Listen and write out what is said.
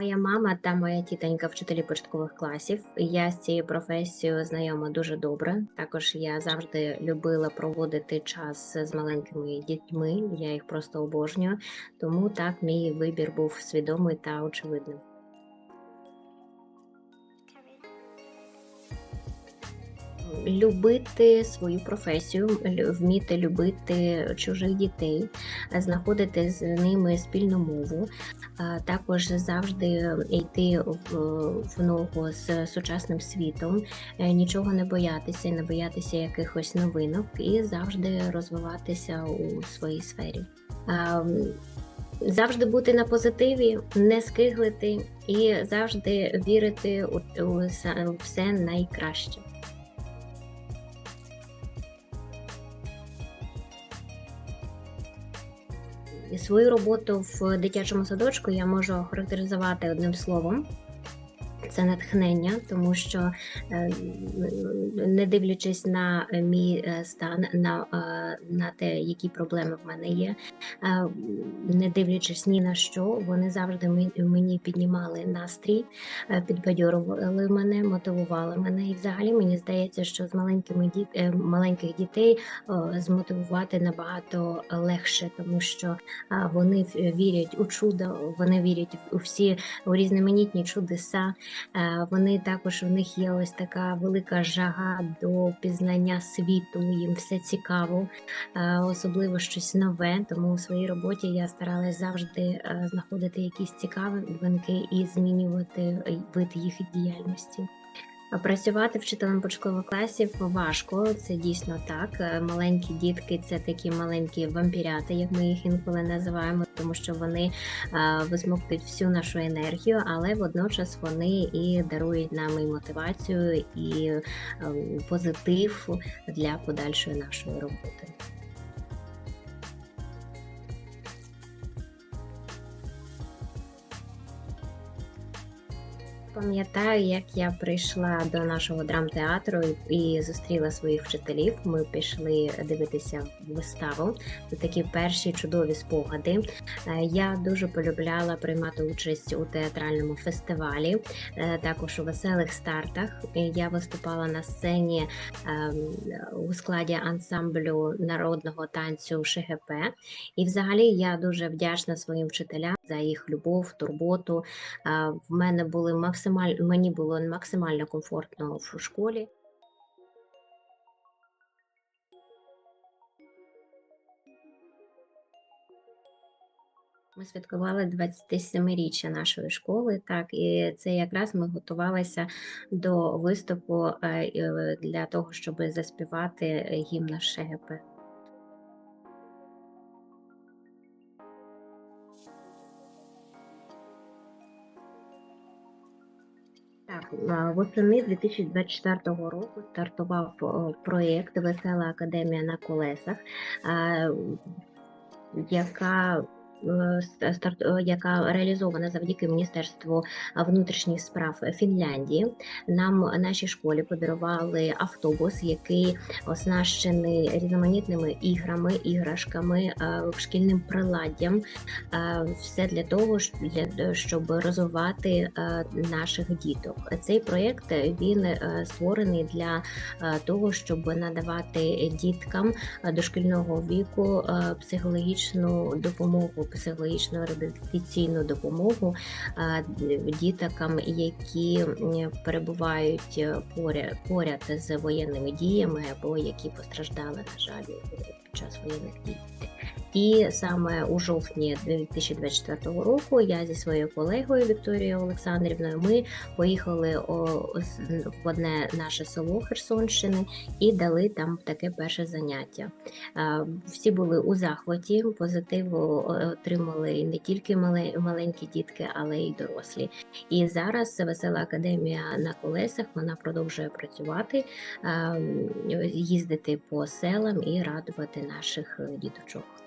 Моя мама та моя тітонька вчителі початкових класів. Я з цією професією знайома дуже добре. Також я завжди любила проводити час з маленькими дітьми. Я їх просто обожнюю. Тому так мій вибір був свідомий та очевидним. Любити свою професію, вміти любити чужих дітей, знаходити з ними спільну мову, також завжди йти в, ногу з сучасним світом, е, нічого не боятися, не боятися якихось новинок і завжди розвиватися у своїй сфері. Завжди бути на позитиві, не скиглити і завжди вірити у все найкраще. Свою роботу в дитячому садочку я можу охарактеризувати одним словом. Це натхнення, тому що е, не дивлячись на мій е, стан, на, е, на те, які проблеми в мене є, не дивлячись ні на що, вони завжди мені- піднімали настрій, підбадьорували мене, мотивували мене. І взагалі мені здається, що з маленькими діт... маленьких дітей змотивувати набагато легше, тому що вони вірять у чудо, вони вірять у всі у різноманітні чудеса. Е, Вони також у них є ось така велика жага до пізнання світу. Їм все цікаво, е, особливо щось нове. Тому у своїй роботі я старалась завжди е, знаходити якісь цікаві новинки і змінювати вид їх діяльності. Працювати вчителем початкових класів важко, це дійсно так. Е, Маленькі дітки це такі маленькі вампіряти, як ми їх інколи називаємо, тому що вони е, висмоктують всю нашу енергію, але водночас вони і дарують нам і мотивацію, і е, позитив для подальшої нашої роботи. Пам'ятаю, як я прийшла до нашого драмтеатру і зустріла своїх вчителів. Ми пішли дивитися виставу. Це такі перші чудові спогади. Е, Я дуже полюбляла приймати участь у театральному фестивалі, е, також у веселих стартах. Я виступала на сцені ем, у складі ансамблю народного танцю ШГП. І взагалі я дуже вдячна своїм вчителям за їх любов, турботу. В мене були максималь... мені було максимально комфортно в школі. Ми святкували 27-річчя нашої школи, так і це якраз ми готувалися до виступу е, е, для того, щоб заспівати гімн ШГП. Восени 2024 року стартував проєкт Весела Академія на колесах, яка яка реалізована завдяки Міністерству внутрішніх справ Фінляндії. Нам нашій школі подарували автобус, який оснащений різноманітними іграми, іграшками, шкільним приладдям. Все для того, щоб розвивати наших діток. Цей проєкт він е, створений для е, того, щоб надавати діткам дошкільного віку е, психологічну допомогу, психологічну реабілітаційну допомогу дітокам, які перебувають е, поряд, поряд з воєнними діями або які постраждали, на жаль, під час воєнних дій. І саме у жовтні 2024 року я зі своєю колегою Вікторією Олександрівною ми поїхали в одне наше село Херсонщини і дали там таке перше заняття. Всі були у захваті, позитиву отримали не тільки маленькі дітки, але й дорослі. І зараз весела академія на колесах вона продовжує працювати, їздити по селам і радувати наших діточок.